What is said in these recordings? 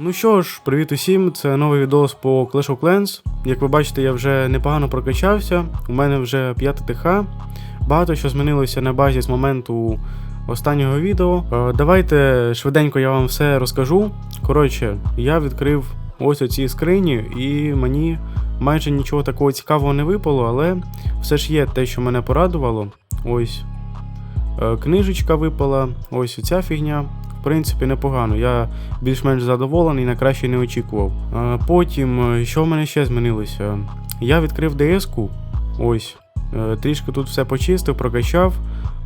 Ну що ж, привіт усім, це новий відос по Clash of Clans. Як ви бачите, я вже непогано прокачався. У мене вже 5 ТХ. Багато що змінилося на базі з моменту останнього відео. Е, Давайте швиденько я вам все розкажу. Коротше, я відкрив ось оці скрині, і мені майже нічого такого цікавого не випало, але все ж є те, що мене порадувало. Ось е, книжечка випала, ось ця фігня. Принципі, непогано. Я більш-менш задоволений, на краще не очікував. Потім, е, що в мене ще змінилося? Я відкрив ДС-ку. Ось. Е, Трішки тут все почистив, прокачав.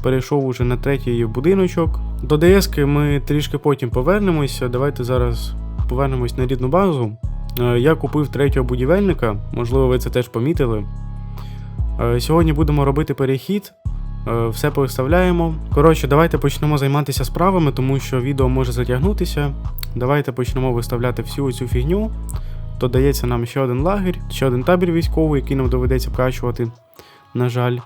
Перейшов уже на третій будиночок. До ДС-ки ми трішки потім повернемося. Давайте зараз повернемось на рідну базу. Е, Я купив третього будівельника, можливо, ви це теж помітили. Сьогодні будемо робити перехід. Е, Все повиставляємо. Коротше, давайте почнемо займатися справами, тому що відео може затягнутися. Давайте почнемо виставляти всю цю фігню. Додається нам ще один лагерь, ще один табір військовий, який нам доведеться вкачувати, на жаль.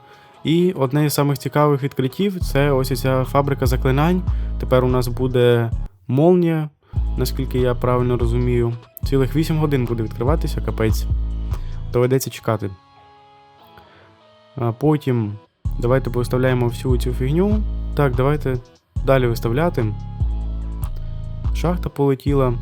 І одне із самих цікавих відкриттів це ось ця фабрика заклинань. Тепер у нас буде молнія, наскільки я правильно розумію. Цілих 8 годин буде відкриватися, капець. Доведеться чекати. А потім Давайте повиставляємо всю цю фігню. Так, давайте далі виставляти. Шахта полетіла.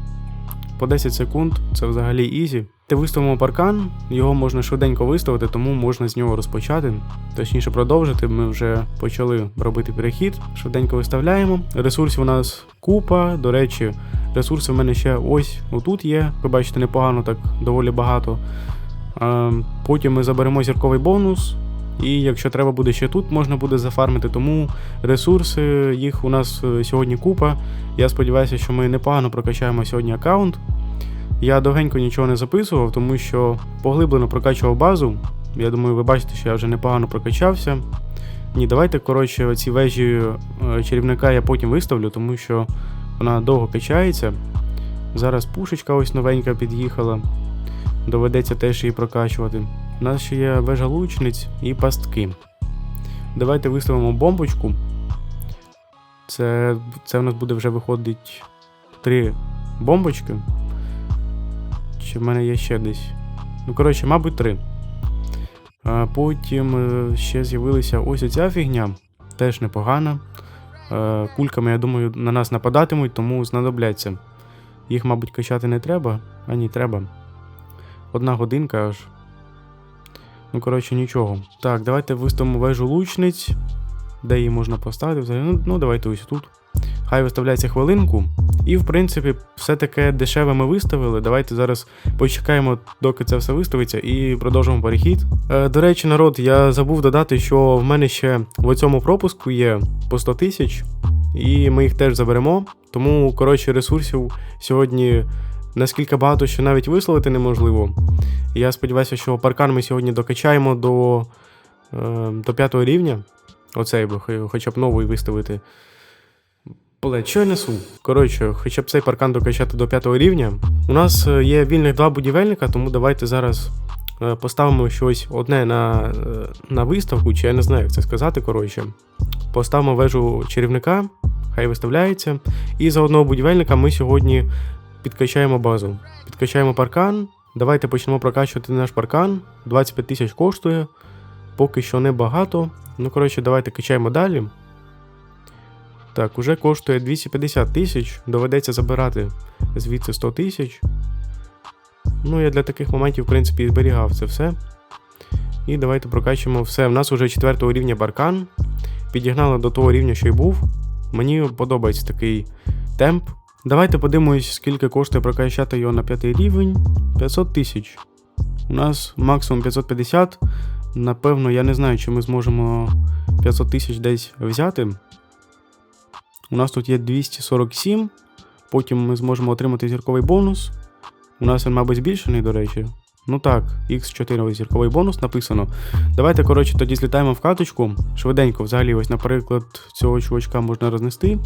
По 10 секунд, це взагалі ізі. Ти виставимо паркан, його можна швиденько виставити, тому можна з нього розпочати. Точніше продовжити. Ми вже почали робити перехід. Швиденько виставляємо. Ресурсів у нас купа. До речі, ресурси в мене ще ось отут є. Ви бачите, непогано, так доволі багато. Потім ми заберемо зірковий бонус. І якщо треба буде ще тут, можна буде зафармити. Тому ресурси, їх у нас е, сьогодні купа. Я сподіваюся, що ми непогано прокачаємо сьогодні аккаунт. Я довгенько нічого не записував, тому що поглиблено прокачував базу. Я думаю, ви бачите, що я вже непогано прокачався. Ні, давайте, коротше, оці вежі е, чарівника я потім виставлю, тому що вона довго качається. Зараз пушечка ось новенька під'їхала. Доведеться теж її прокачувати. У нас ще є вежа лучниць і пастки. Давайте виставимо бомбочку. Це, це в нас буде вже виходить три бомбочки. Чи в мене є ще десь? Ну, коротше, мабуть, три. А потім е, ще з'явилася ось оця фігня. Теж непогана. Е, Кульками, я думаю, на нас нападатимуть, тому знадобляться. Їх, мабуть, качати не треба. А ні, треба. Одна годинка аж. Ну, коротше, нічого. Так, давайте виставимо вежу лучниць. Де її можна поставити? Взагалі, Ну, ну, давайте ось тут. Хай виставляється хвилинку. І, в принципі, все таке дешеве ми виставили. Давайте зараз почекаємо, доки це все виставиться, і продовжимо перехід. Е, до речі, народ, я забув додати, що в мене ще в цьому пропуску є по 100 тисяч, і ми їх теж заберемо. Тому, коротше, ресурсів сьогодні наскільки багато, що навіть висловити неможливо. Я сподіваюся, що паркан ми сьогодні докачаємо до е, до 5 рівня. Оцей би, хоча б новий виставити. Блять, що я несу? Коротше, хоча б цей паркан докачати до 5 рівня. У нас е, є вільних два будівельника, тому давайте зараз е, поставимо щось одне на, на виставку, чи я не знаю, як це сказати. Коротше. Поставимо вежу чарівника, хай виставляється. І за одного будівельника ми сьогодні підкачаємо базу. Підкачаємо паркан. Давайте почнемо прокачувати наш паркан. 25 тисяч коштує. Поки що небагато. Ну, коротше, давайте качаємо далі. Так, уже коштує 250 тисяч. Доведеться забирати звідси 100 тисяч. Ну, я для таких моментів, в принципі, і зберігав це все. І давайте прокачуємо все. У нас уже 4 рівня баркан. Підігнали до того рівня, що й був. Мені подобається такий темп. Давайте подивимось, скільки коштує прокачати його на 5 рівень. 500 тисяч. У нас максимум 550. Напевно, я не знаю, чи ми зможемо 500 тисяч десь взяти. У нас тут є 247. Потім ми зможемо отримати зірковий бонус. У нас він, мабуть, збільшений, до речі. Ну так, X4 зірковий бонус написано. Давайте, коротше, тоді злітаємо в каточку. Швиденько, взагалі, ось, наприклад, цього чувачка можна рознести.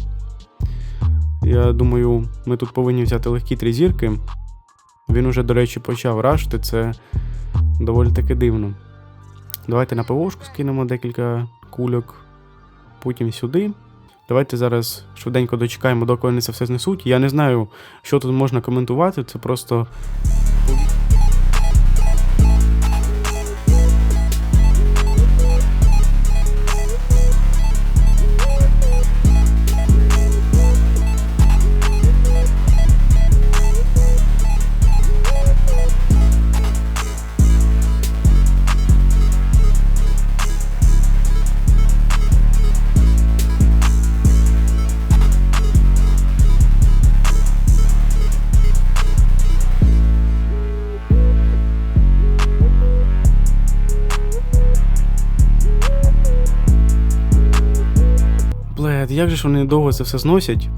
Я думаю, ми тут повинні взяти легкі три зірки. Він уже, до речі, почав рашити, це доволі таки дивно. Давайте на ПВОшку скинемо декілька кульок. Потім сюди. Давайте зараз швиденько дочекаємо, доки вони це все знесуть. Я не знаю, що тут можна коментувати, це просто. Як же ж вони довго це все зносять?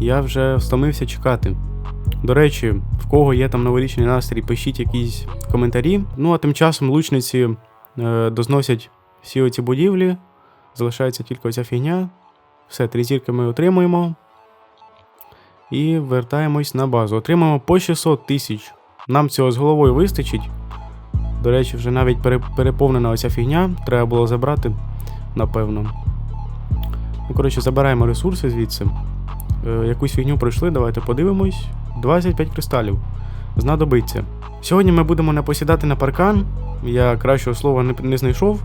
Я вже встомився чекати. До речі, в кого є там новорічний настрій, пишіть якісь коментарі. Ну а тим часом лучниці е, дозносять всі оці будівлі. Залишається тільки оця фігня. Все, три зірки ми отримуємо. І вертаємось на базу. Отримаємо по 600 тисяч. Нам цього з головою вистачить. До речі, вже навіть переповнена оця фігня. Треба було забрати, напевно. Ну, коротше, забираємо ресурси звідси. Е, якусь фігню пройшли, давайте подивимось. 25 кристалів. Знадобиться. Сьогодні ми будемо не посідати на паркан. Я кращого слова не, не знайшов.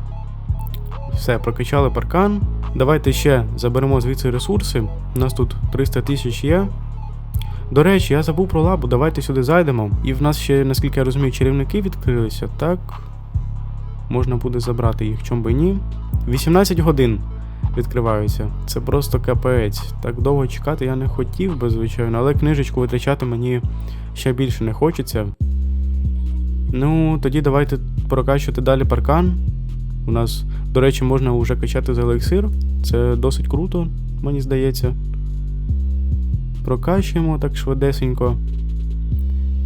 Все, прокачали паркан. Давайте ще заберемо звідси ресурси. У нас тут 300 тисяч є. До речі, я забув про лабу, давайте сюди зайдемо. І в нас ще, наскільки я розумію, чарівники відкрилися, так. Можна буде забрати їх, чом би ні. 18 годин відкриваються. Це просто капець. Так довго чекати я не хотів би, звичайно, але книжечку витрачати мені ще більше не хочеться. Ну, тоді давайте прокачувати далі паркан. У нас, до речі, можна вже качати за елексир. Це досить круто, мені здається. Прокачуємо так швидесенько.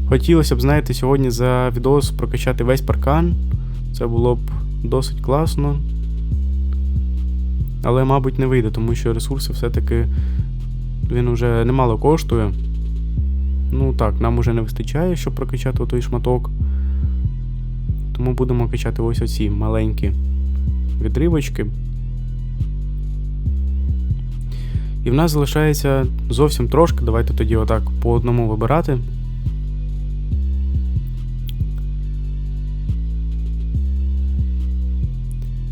Хотілося б, знаєте, сьогодні за відос прокачати весь паркан. Це було б досить класно. Але, мабуть, не вийде, тому що ресурси все-таки він уже немало коштує. Ну так, нам уже не вистачає, щоб прокачати той шматок. Тому будемо качати ось оці маленькі відривочки. І в нас залишається зовсім трошки. Давайте тоді отак по одному вибирати.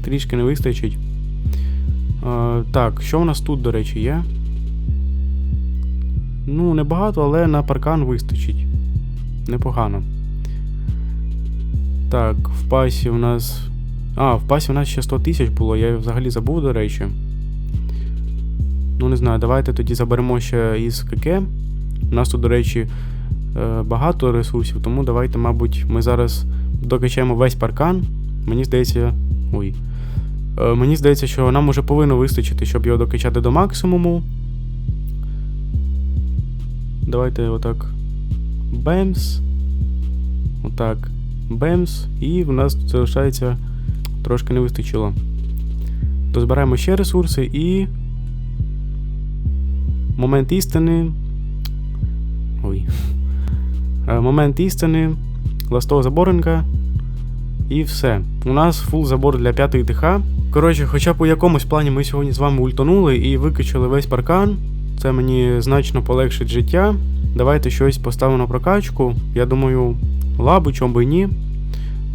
Трішки не вистачить. Так, що в нас тут, до речі, є? Ну, небагато, але на паркан вистачить. Непогано. Так, в пасі у нас. А, в пасі у нас ще 100 тисяч було, я взагалі забув, до речі. Ну, не знаю, давайте тоді заберемо ще із КК. У нас тут, до речі, е, багато ресурсів, тому давайте, мабуть, ми зараз докачаємо весь паркан. Мені здається. Ой. Е, Мені здається, що нам уже повинно вистачити, щоб його докачати до максимуму. Давайте отак. Бемс. Отак. Бемс. І в нас тут залишається трошки не вистачило. То збираємо ще ресурси і. Момент істини. Ой. Е, Момент істини. Ластова заборенка. І все. У нас фул забор для п'ятої ТХ. Коротше, хоча б у якомусь плані ми сьогодні з вами ультанули і викачали весь паркан. Це мені значно полегшить життя. Давайте щось поставимо на прокачку. Я думаю, лабу, чом би ні.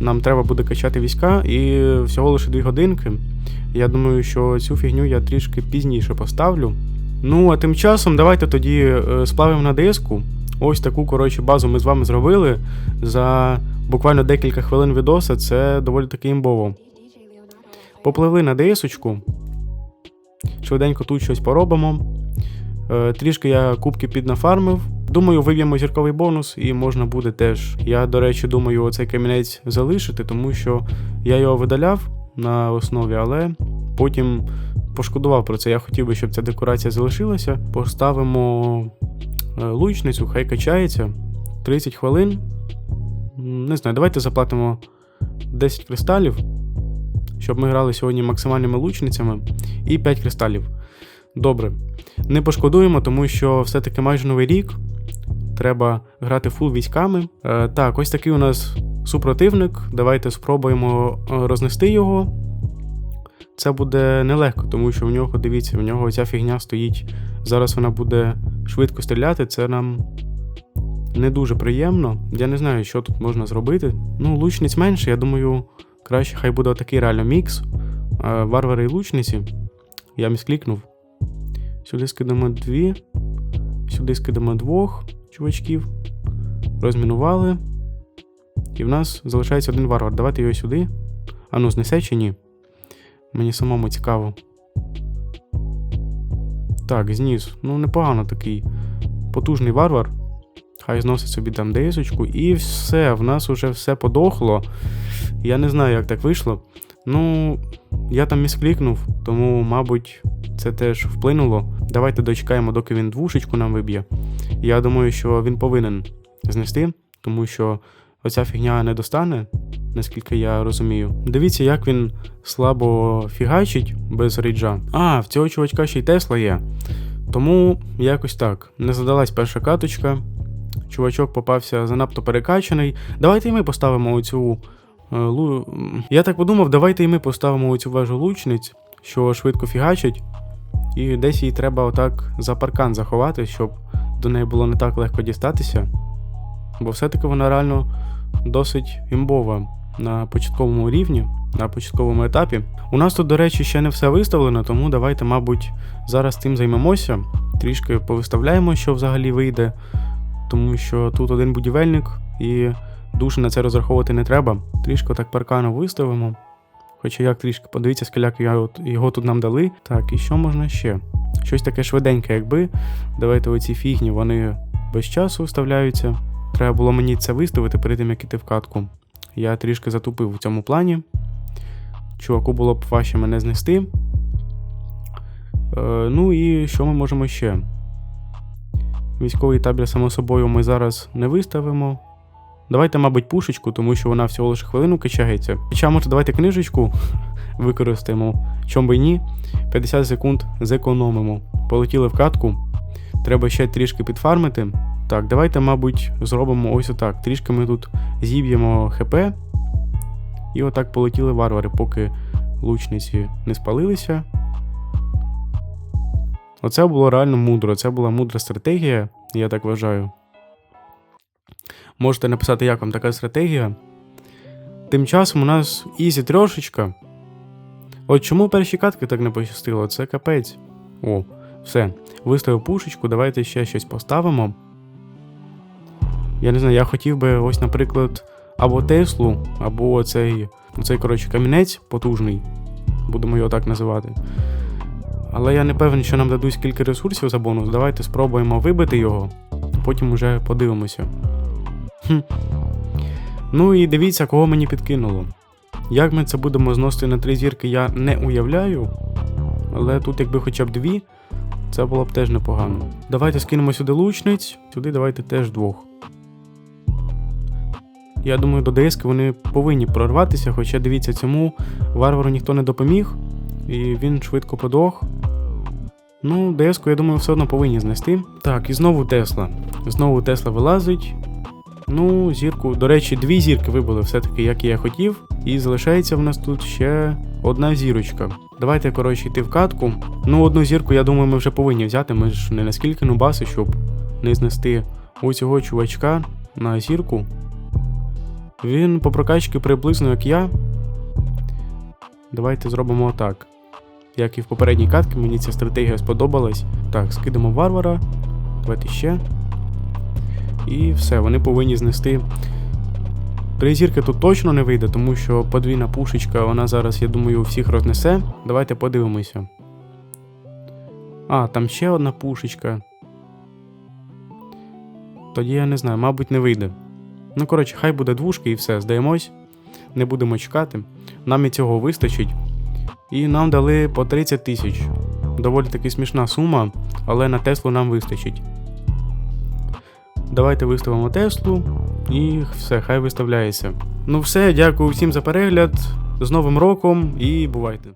Нам треба буде качати війська і всього лише 2 годинки. Я думаю, що цю фігню я трішки пізніше поставлю. Ну, а тим часом давайте тоді е, сплавимо на диску. Ось таку, коротше, базу ми з вами зробили. За буквально декілька хвилин відоса це доволі таки імбово. Попливли на ДСочку. Швиденько тут щось поробимо. Е, трішки я кубки піднафармив. Думаю, виб'ємо зірковий бонус і можна буде теж. Я, до речі, думаю, оцей камінець залишити, тому що я його видаляв на основі, але потім пошкодував про це. Я хотів би, щоб ця декорація залишилася. Поставимо е, лучницю, хай качається. 30 хвилин. Не знаю, давайте заплатимо 10 кристалів, щоб ми грали сьогодні максимальними лучницями, і 5 кристалів. Добре. Не пошкодуємо, тому що все-таки майже новий рік. Треба грати фул військами. Е, так, ось такий у нас супротивник. Давайте спробуємо е, рознести його. це буде нелегко, тому що в нього, дивіться, в нього ця фігня стоїть. Зараз вона буде швидко стріляти, це нам не дуже приємно. Я не знаю, що тут можна зробити. Ну, лучниць менше, я думаю, краще хай буде такий реально мікс. Варвари і лучниці. Я місклікнув. Сюди скидаємо дві. Сюди скидаємо двох чувачків. Розмінували. І в нас залишається один варвар. Давайте його сюди. А ну, знесе чи ні? Мені самому цікаво. Так, зніс. Ну, непогано такий. Потужний варвар. Хай зносить собі там десочку. І все, в нас уже все подохло. Я не знаю, як так вийшло. Ну, я там місклікнув, тому, мабуть, це теж вплинуло. Давайте дочекаємо, доки він двушечку нам виб'є. Я думаю, що він повинен знести, тому що оця фігня не достане, наскільки я розумію. Дивіться, як він слабо фігачить без рейджа. А, в цього чувачка ще й Тесла є. Тому якось так. Не задалась перша каточка. Чувачок попався занадто перекачаний. Давайте і ми поставимо оцю. е, лу... Я так подумав, давайте і ми поставимо оцю вежу лучниць, що швидко фігачить. І десь їй треба отак за паркан заховати, щоб до неї було не так легко дістатися. Бо все-таки вона реально досить імбова на початковому рівні, на початковому етапі. У нас тут, до речі, ще не все виставлено, тому давайте, мабуть, зараз тим займемося. Трішки повиставляємо, що взагалі вийде, тому що тут один будівельник і дуже на це розраховувати не треба. Трішки так паркану виставимо. Хоча як трішки, подивіться, от, його тут нам дали. Так, і що можна ще? Щось таке швиденьке, якби. Давайте оці фігні, вони без часу вставляються. Треба було мені це виставити перед тим, як іти в катку. Я трішки затупив у цьому плані. Чуваку було б важче мене знести. Е, ну і що ми можемо ще? Військовий табір, само собою, ми зараз не виставимо. Давайте, мабуть, пушечку, тому що вона всього лише хвилину качається. Хоча, може, давайте книжечку використаємо. Чом би ні? 50 секунд зекономимо. Полетіли в катку. Треба ще трішки підфармити. Так, давайте, мабуть, зробимо ось отак. Трішки ми тут зіб'ємо ХП. І отак полетіли варвари, поки лучниці не спалилися. Оце було реально мудро. Це була мудра стратегія, я так вважаю. Можете написати, як вам така стратегія. Тим часом у нас ізі трошечка. От чому перші катки так не пощастило? Це капець. О, все. Виставив пушечку, давайте ще щось поставимо. Я не знаю, я хотів би ось, наприклад, або Теслу, або цей коротше, камінець потужний. Будемо його так називати. Але я не певен, що нам дадуть скільки ресурсів за бонус. Давайте спробуємо вибити його, потім уже подивимося. Хм. Ну і дивіться, кого мені підкинуло. Як ми це будемо зносити на три зірки, я не уявляю. Але тут, якби хоча б дві, це було б теж непогано. Давайте скинемо сюди лучниць, сюди давайте теж двох. Я думаю, до ДСК вони повинні прорватися, хоча дивіться, цьому варвару ніхто не допоміг, і він швидко подох. Ну, ДСК, я думаю, все одно повинні знести. Так, і знову Тесла. Знову Тесла вилазить. Ну, зірку. До речі, дві зірки вибили все-таки, як я хотів. І залишається в нас тут ще одна зірочка. Давайте, коротше, йти в катку. Ну, одну зірку, я думаю, ми вже повинні взяти. Ми ж не наскільки нубаси, щоб не знести ось цього чувачка на зірку. Він по прокачці приблизно як я. Давайте зробимо так. Як і в попередній катці, мені ця стратегія сподобалась. Так, скидемо варвара. Давайте ще. І все, вони повинні знести. Три зірки тут точно не вийде, тому що подвійна пушечка, вона зараз, я думаю, всіх рознесе. Давайте подивимося. А, там ще одна пушечка. Тоді я не знаю, мабуть, не вийде. Ну, коротше, хай буде двушки і все, здаємось. Не будемо чекати. Нам і цього вистачить. І нам дали по 30 тисяч. Доволі таки смішна сума, але на Теслу нам вистачить. Давайте виставимо Теслу і все, хай виставляється. Ну все, дякую всім за перегляд. З Новим роком і бувайте!